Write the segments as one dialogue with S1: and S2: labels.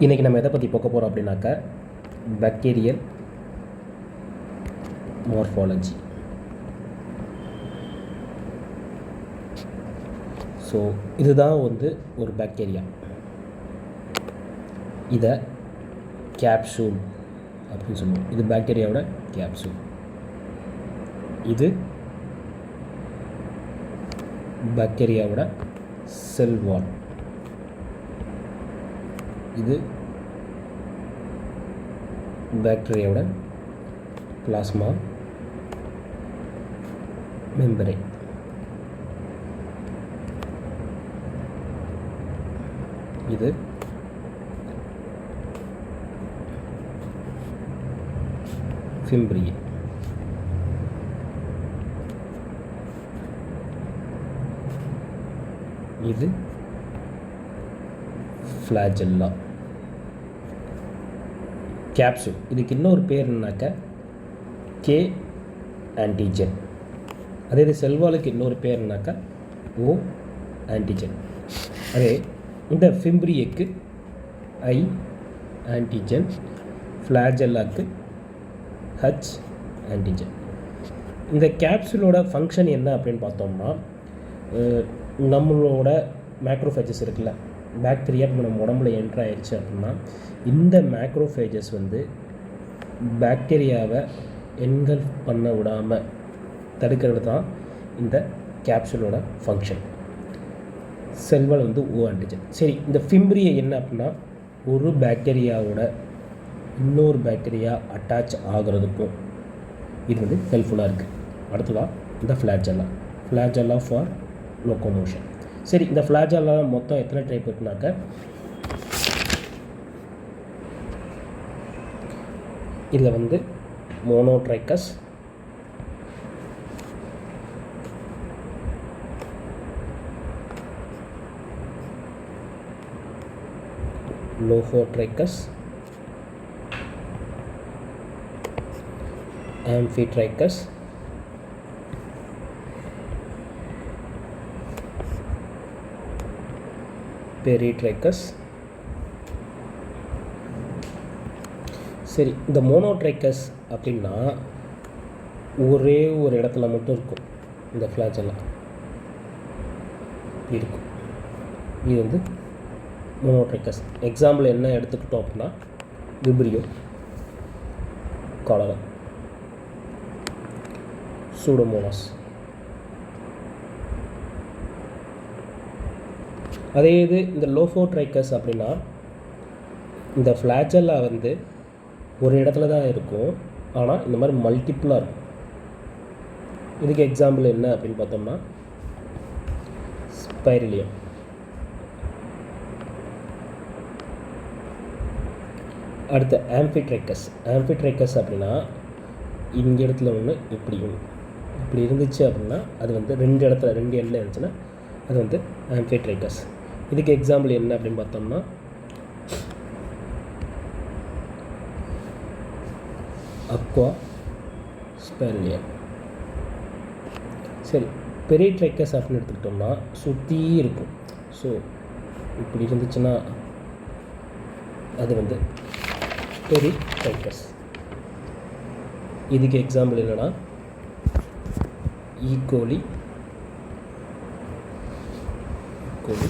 S1: இன்றைக்கி நம்ம எதை பற்றி பார்க்க போகிறோம் அப்படின்னாக்கா பாக்டீரியல் மார்ஃபாலஜி ஸோ இதுதான் வந்து ஒரு பாக்டீரியா இதை கேப்சூல் அப்படின்னு சொல்லுவோம். இது பாக்டீரியாவோட கேப்சூல் இது பாக்டீரியாவோட செல் வால் இது பாக்டீரியாவோட பிளாஸ்மா மெம்பரே இது ஃபிம்ப்ரியே இது ஃப்ளாஜெல்லா கேப்சூல் இதுக்கு இன்னொரு பேர் என்னன்னாக்கா கே ஆன்டிஜென் அதே இது செல்வாலுக்கு இன்னொரு பேர் ஓ ஆன்டிஜென் அதே இந்த ஃபிம்ப்ரியக்கு ஐ ஆன்டிஜென் ஃப்ளாஜெல்லாக்கு ஹச் ஆன்டிஜென் இந்த கேப்சூலோட ஃபங்க்ஷன் என்ன அப்படின்னு பார்த்தோம்னா நம்மளோட மேக்ரோஃபேஜஸ் இருக்குல்ல பேக்டீரியா இப்போ நம்ம உடம்புல என்ட்ரு ஆயிடுச்சு அப்படின்னா இந்த மேக்ரோஃபேஜஸ் வந்து பேக்டீரியாவை என்கல் பண்ண விடாமல் தடுக்கிறது தான் இந்த கேப்சூலோட ஃபங்க்ஷன் செல்வல் வந்து ஓ ஆன்டிஜன் சரி இந்த ஃபிம்பிரியை என்ன அப்படின்னா ஒரு பேக்டீரியாவோட இன்னொரு பேக்டீரியா அட்டாச் ஆகிறதுக்கும் இது வந்து ஹெல்ப்ஃபுல்லாக இருக்குது அடுத்ததாக இந்த ஃப்ளாஜெல்லா ஃப்ளாஜெல்லா ஃபார் லோக்கோமோஷன் சரி இந்த ஃப்ளாஜாலெலாம் மொத்தம் எத்தனை டைப் இருக்குனாக்க இதில் வந்து மோனோட்ரைக்கஸ் லோஃபோட்ரைக்கஸ் ட்ரைக்கஸ் peritrachus சரி இந்த மோனோட்ரைக்கஸ் அப்படின்னா ஒரே ஒரு இடத்துல மட்டும் இருக்கும். இந்த ஃப்ளாஜெல்லாம் இருக்கும். இது வந்து மோனோட்ரைக்கஸ் எக்ஸாம்பிள் என்ன எடுத்துக்கிட்டோம் அப்படின்னா விப்ரியோ காலரா சூடோமோனாஸ் அதே இது இந்த லோஃபோ ட்ரைக்கர்ஸ் அப்படின்னா இந்த ஃப்ளாஜெல்லா வந்து ஒரு இடத்துல தான் இருக்கும். ஆனால் இந்த மாதிரி மல்டிப்புளாக இருக்கும். இதுக்கு எக்ஸாம்பிள் என்ன அப்படின்னு பார்த்தோம்னா ஸ்பைரிலியம் அடுத்து ஆம்பிட்ரைக்கஸ் ஆம்பிட்ரைக்கஸ் அப்படின்னா இங்கே இடத்துல ஒன்று இப்படி ஒன்று இப்படி இருந்துச்சு அப்படின்னா அது வந்து ரெண்டு இடத்துல ரெண்டு எண்ணில் இருந்துச்சுன்னா அது வந்து ஆம்பிட்ரைக்கஸ் இதுக்கு எக்ஸாம்பிள் என்ன அப்படின்னு பார்த்தோம்னா அக்வா ஸ்பெர்லியம் சரி பெரிய பெரிட்ரைக்கஸ் அப்படின்னு எடுத்துக்கிட்டோம்னா சுற்றி இருக்கும். ஸோ இப்படி இருந்துச்சுன்னா அது வந்து பெரிட்ரைக்கஸ் இதுக்கு எக்ஸாம்பிள் என்னென்னா E coli E coli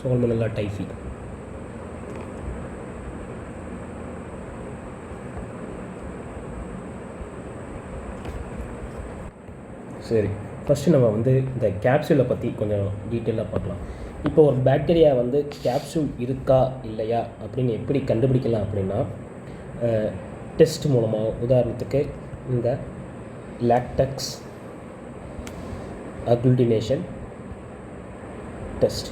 S1: Salmonella typhi. சரி ஃபஸ்ட்டு நம்ம வந்து இந்த கேப்சூலை பற்றி கொஞ்சம் டீட்டெயிலாக பார்க்கலாம். இப்போ ஒரு பேக்டீரியா வந்து கேப்சூல் இருக்கா இல்லையா அப்படின்னு எப்படி கண்டுபிடிக்கலாம் அப்படின்னா டெஸ்ட் மூலமாக உதாரணத்துக்கு இந்த லாக்டக்ஸ் அக்ளுடினேஷன் டெஸ்ட்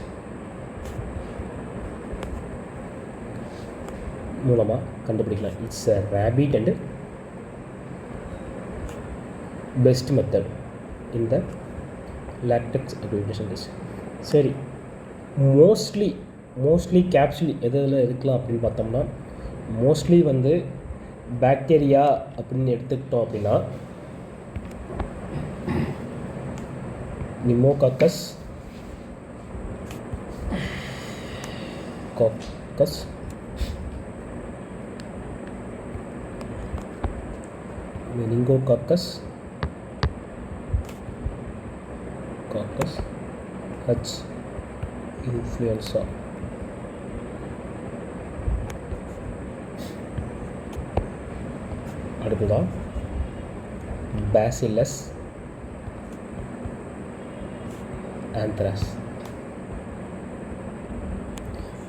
S1: மூலமாக கண்டுபிடிக்கலாம். It's a rapid and best method இந்த லாக்டக்ஸ் அக்ளுடினேஷன் டெஸ்ட் சரி மோஸ்ட்லி மோஸ்ட்லி கேப்சுலி எது எதில் இருக்கலாம் அப்படின்னு பார்த்தோம்னா மோஸ்ட்லி வந்து பாக்டீரியா அப்படின்னு எடுத்துக்கிட்டோம் அப்படின்னா pneumococcus coccus meningococcus coccus H influenza அடுத்ததான் பேசிலஸ் ஆந்த்ராஸ்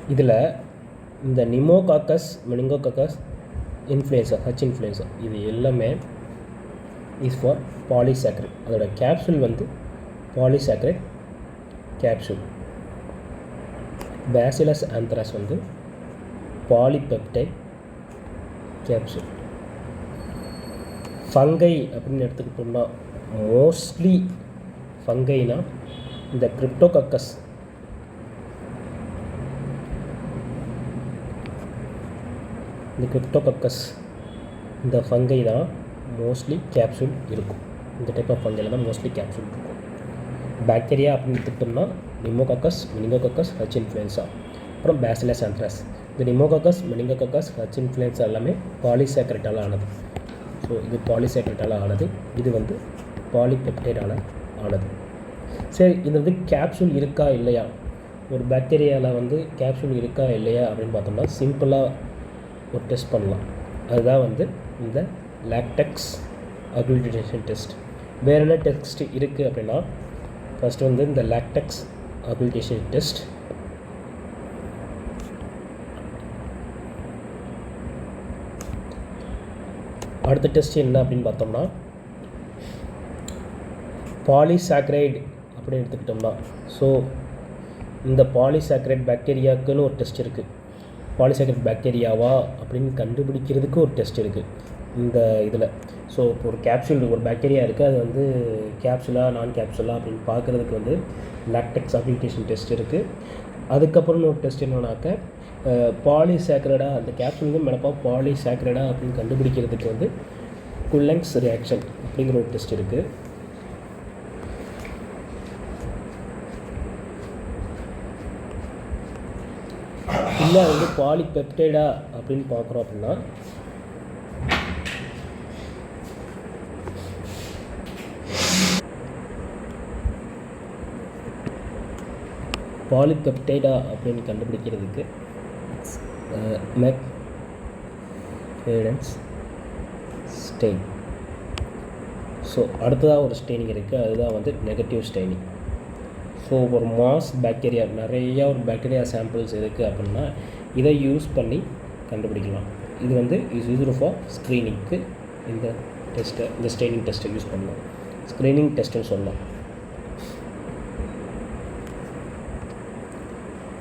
S1: இதில் இந்த pneumococcus meningococcus influenza H influenza இது எல்லாமே இஸ் ஃபார் பாலிசாக்ரைட் அதோட கேப்சூல் வந்து பாலிசாக்ரைட் கேப்சூல் பேசிலஸ் ஆந்த்ராஸ் வந்து பாலிபெப்டைட் கேப்சூல் ஃபங்கை அப்படின்னு எடுத்துக்கிட்டோம்னா மோஸ்ட்லி ஃபங்கைனா இந்த கிரிப்டோகக்கஸ் இந்த கிரிப்டோகக்கஸ் இந்த ஃபங்கை தான் மோஸ்ட்லி கேப்சூல் இருக்கும். இந்த டைப் ஆஃப் ஃபங்கையில் தான் மோஸ்ட்லி கேப்சூல் இருக்கும். பாக்டீரியா அப்படின்னு எடுத்துக்கிட்டோம்னா நிமோகாக்கஸ் மினிங்கோகக்கஸ் ஹச் இன்ஃப்ளூயன்ஸா அப்புறம் பேசிலஸ் அண்ட்ரஸ் இந்த நிமோகாக்கஸ் மெனிங்கோகாக்கஸ் ஹச் இன்ஃப்ளூயன்ஸா எல்லாமே பாலிசாக்ரைட்டால் ஆனது. ஸோ இது பாலிசாக்ரைட்டால் ஆனது. இது வந்து பாலிபெப்டைடால் ஆனது. சரி இது வந்து கேப்சூல் இருக்கா இல்லையா? ஒரு பாக்டீரியாவில் வந்து கேப்சூல் இருக்கா இல்லையா அப்படின்னு பார்த்தோம்னா சிம்பிளாக ஒரு டெஸ்ட் பண்ணலாம். அதுதான் வந்து இந்த லேக்டெக்ஸ் அக்ரிடேஷன் டெஸ்ட். வேறு என்ன டெஸ்ட் இருக்குது அப்படின்னா ஃபஸ்ட்டு வந்து இந்த லேக்டெக்ஸ் அக்ரிடேஷன் டெஸ்ட். அடுத்த டெஸ்ட் என்ன அப்படின்னு பார்த்தோம்னா பாலிசாக்ரைட் அப்படின்னு எடுத்துக்கிட்டோம்னா. ஸோ இந்த பாலிசாக்ரைட் பாக்டீரியாவுக்குன்னு ஒரு டெஸ்ட் இருக்குது பாலிசாக்ரைட் பாக்டீரியாவா அப்படின்னு கண்டுபிடிக்கிறதுக்கு ஒரு டெஸ்ட் இருக்குது இந்த இதில். ஸோ இப்போ ஒரு கேப்சூல் ஒரு பாக்டீரியா இருக்குது அது வந்து கேப்சுலா நான் கேப்சுலா அப்படின்னு பார்க்குறதுக்கு வந்து லாக்டெக்ஸ் அப்ளிகேஷன் டெஸ்ட் இருக்குது அதுக்கப்புறம் ஒரு டெஸ்ட் என்னன்னாக்க பாலிசாக்ரடா அந்த கேப்சூல் வந்து மேலப்பா பாலிசாக்ரடா அப்படின்னு கண்டுபிடிக்கிறதுக்கு வந்து குல்லங்ஸ் ரியாக்ஷன் அப்படிங்கிற ஒரு டெஸ்ட் இருக்குது இல்லை வந்து பாலிபெப்டைடா அப்படின்னு பார்க்குறோம் அப்படின்னா பாலிபெப்டைடா அப்படின்னு கண்டுபிடிக்கிறதுக்கு மெக் ஃபேடன்ஸ் ஸ்டெயின் ஸோ அடுத்ததாக ஒரு ஸ்டெயினிங் இருக்குது அதுதான் வந்து நெகட்டிவ் ஸ்டெயினிங் ஸோ ஒரு மாஸ் பாக்டீரியா நிறையா ஒரு பாக்டீரியா சாம்பிள்ஸ் இருக்குது அப்படின்னா இதை யூஸ் பண்ணி கண்டுபிடிக்கலாம். இது வந்து இஸ் யூஸ்டு ஃபார் ஸ்க்ரீனிங்க்கு இந்த டெஸ்ட்டை இந்த ஸ்டெயினிங் டெஸ்ட்டை யூஸ் பண்ணலாம். ஸ்க்ரீனிங் டெஸ்ட்டுன்னு சொல்லலாம்.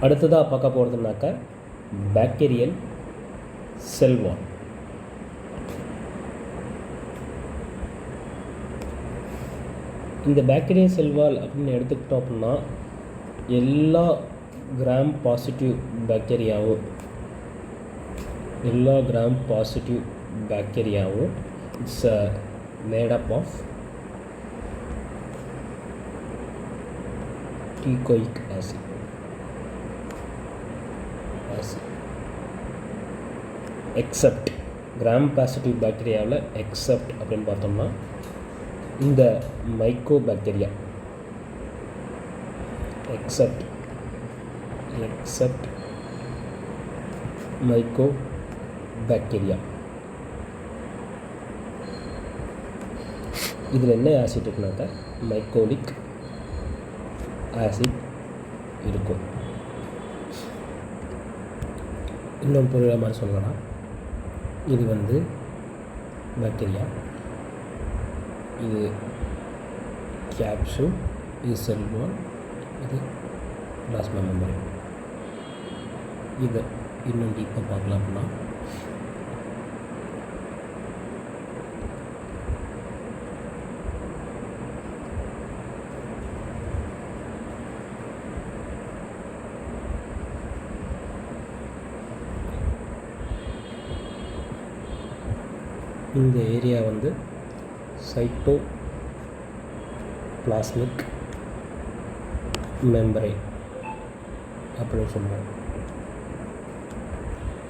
S1: அடுத்ததாக பார்க்க போகிறதுனாக்கா பாக்டீரியல் செல்வால் இந்த பாக்டீரியல் செல்வால் அப்படின்னு எடுத்துக்கிட்டோம் அப்படின்னா எல்லா கிராம் பாசிட்டிவ் பாக்டீரியாவும் எல்லா gram positive பாக்டீரியாவும் it's made of teichoic acid acid except gram positive பாக்டீரியாவில் except அப்படின்னு பார்த்தோம்னா இந்த mycobacteria except except mycobacteria இதில் என்ன ஆசிட் இருக்குனாக்கா மைக்கோலிக் ஆசிட் இருக்கும். இன்னும் புரியுற மாதிரி சொல்லலாம். இது வந்து பாக்டீரியா இது கேப்சூல் இது செல்வால் இது பிளாஸ்மா மெம்பரி இதை இன்னும் டீப்பாக பார்க்கலாம் அப்படின்னா இந்த ஏரியா வந்து சைட்டோ பிளாஸ்மிக் மெம்பரைன் அப்படின்னு சொல்லுவாங்க.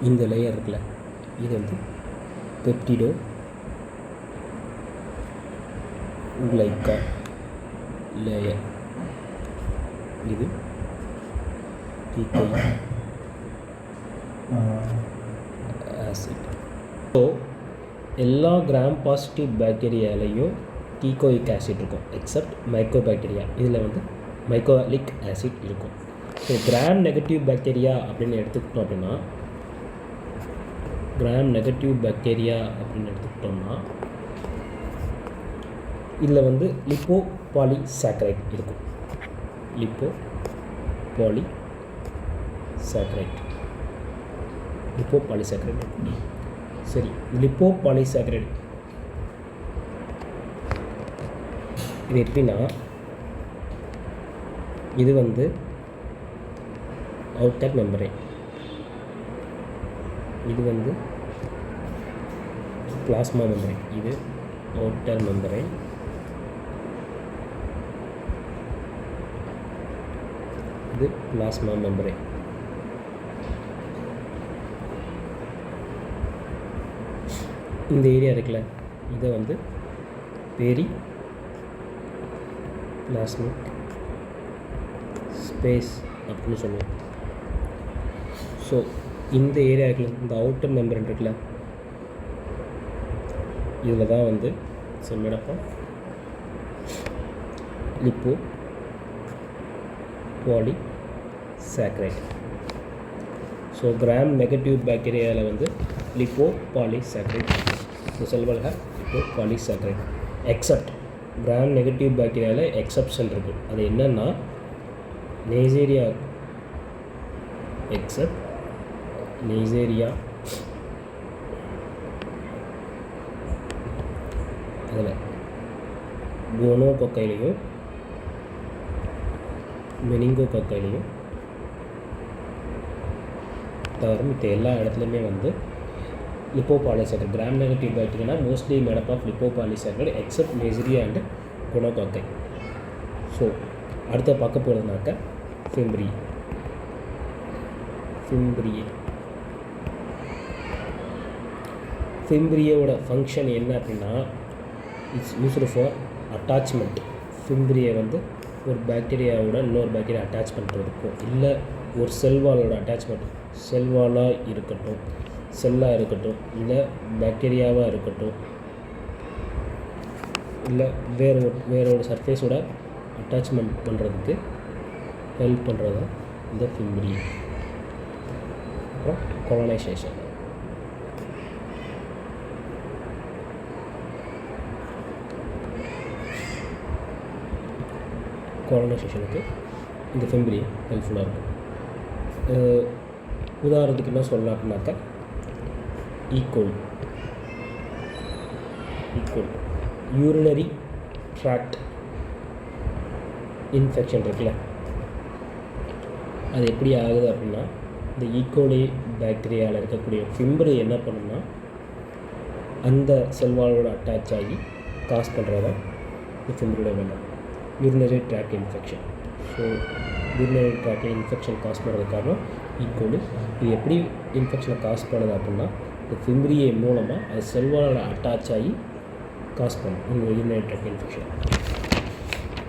S1: இந்த லேயர் இருக்குல்ல இது வந்து பெப்டிடோ கிளைக்கா லேயர் இது டீகோய் ஆசிட் ஸோ எல்லா கிராம் பாசிட்டிவ் பாக்டீரியாலையும் டீகோயிக் ஆசிட் இருக்கும் எக்ஸப்ட் மைக்ரோ பாக்டீரியா இதில் வந்து மைக்ரோலிக் ஆசிட் இருக்கும். ஸோ கிராம் நெகட்டிவ் பாக்டீரியா அப்படின்னு எடுத்துக்கிட்டோம் அப்படின்னா கிராம் நெகட்டிவ் பாக்டீரியா அப்படின்னு எடுத்துக்கிட்டோம்னா இதில் வந்து லிப்போ பாலிசாக்கரைட் இருக்கும். Lipopolysaccharide lipopolysaccharide சரி லிப்போ பாலிசாக்கரைட் இது எப்படின்னா இது வந்து அவுட்டர் மெம்பரேன் இது வந்து பிளாஸ்மா மெம்பரேன் இது அவுட்டர் மெம்பரேன் இது பிளாஸ்மா மெம்பரேன் இந்த ஏரியா இருக்குல்ல இதை வந்து பெரி பிளாஸ்மிக் ஸ்பேஸ் அப்படின்னு சொல்லுவோம். ஸோ இந்த ஏரியா இருக்குல்ல இந்த அவுட்டர் மெம்பரன் இருக்குல்ல இதில் தான் வந்து செம்மடப்பா lipopolysaccharide so gram negative பாக்டீரியாவில் வந்து லிப்போ பாலி சாக்ரைட் இந்த செல்கள் have lipopolysaccharide except gram negative பாக்டீரியாவில் exception இருக்குது அது என்னென்னா நைஜீரியா எக்ஸப்ட் நைஜீரியா அதில் கோனோ கொக்கையிலையும் மெனிங்கோ கொக்கையிலையும் தவிர மித்த எல்லா இடத்துலையுமே வந்து lipopolysaccharide gram negative bacteria mostly made of lipopolysaccharide except Neisseria and குணகோக்கை so அடுத்த பார்க்க போகிறதுனாக்க ஃபிம்ப்ரி ஃபிம்ப்ரியே ஃபிம்ப்ரியோட ஃபங்க்ஷன் என்ன அப்படின்னா இட்ஸ் யூஸ்டு ஃபார் அட்டாச்மெண்ட் ஃபிம்ப்ரியை வந்து ஒரு பாக்டீரியாவோட இன்னொரு பாக்டீரியா அட்டாச் பண்ணுறதுக்கும் இல்லை ஒரு செல்வாலோட அட்டாச்மெண்ட் செல்வாலாக இருக்கட்டும். செல்லாக இருக்கட்டும் இல்லை பாக்டீரியாவாக இருக்கட்டும் இல்லை வேற ஒரு வேற ஒரு சர்ஃபேஸோட அட்டாச்மெண்ட் பண்ணுறதுக்கு ஹெல்ப் பண்ணுறது தான் இந்த ஃபிம்பிரி அப்புறம் கொலனைசேஷன் கொலனைசேஷனுக்கு இந்த ஃபிம்பிரி ஹெல்ப்ஃபுல்லாக இருக்கும். உதாரணத்துக்கு என்ன சொல்லலாம் அப்படின்னாக்கா equal equal urinary tract infection இருக்குல்ல? அது எப்படி ஆகுது அப்படின்னா இந்த e. ஈக்கோலி பாக்டீரியாவில் இருக்கக்கூடிய ஃபிம்பரு என்ன பண்ணுன்னா அந்த செல்வாலோட அட்டாச் ஆகி காஸ் பண்ணுறதா இந்த ஃபிம்பரோட வேலை urinary tract infection so urinary tract infection cause பண்ணுறது காரணம் இது எப்படி இன்ஃபெக்ஷனை காஸ் பண்ணுது அப்படின்னா ஃபிம்ரியை மூலமாக அது செல்வாலோட அட்டாச் ஆகி காஸ் பண்ணும். இந்த யூரினரி ட்ராக் இன்ஃபெக்ஷன்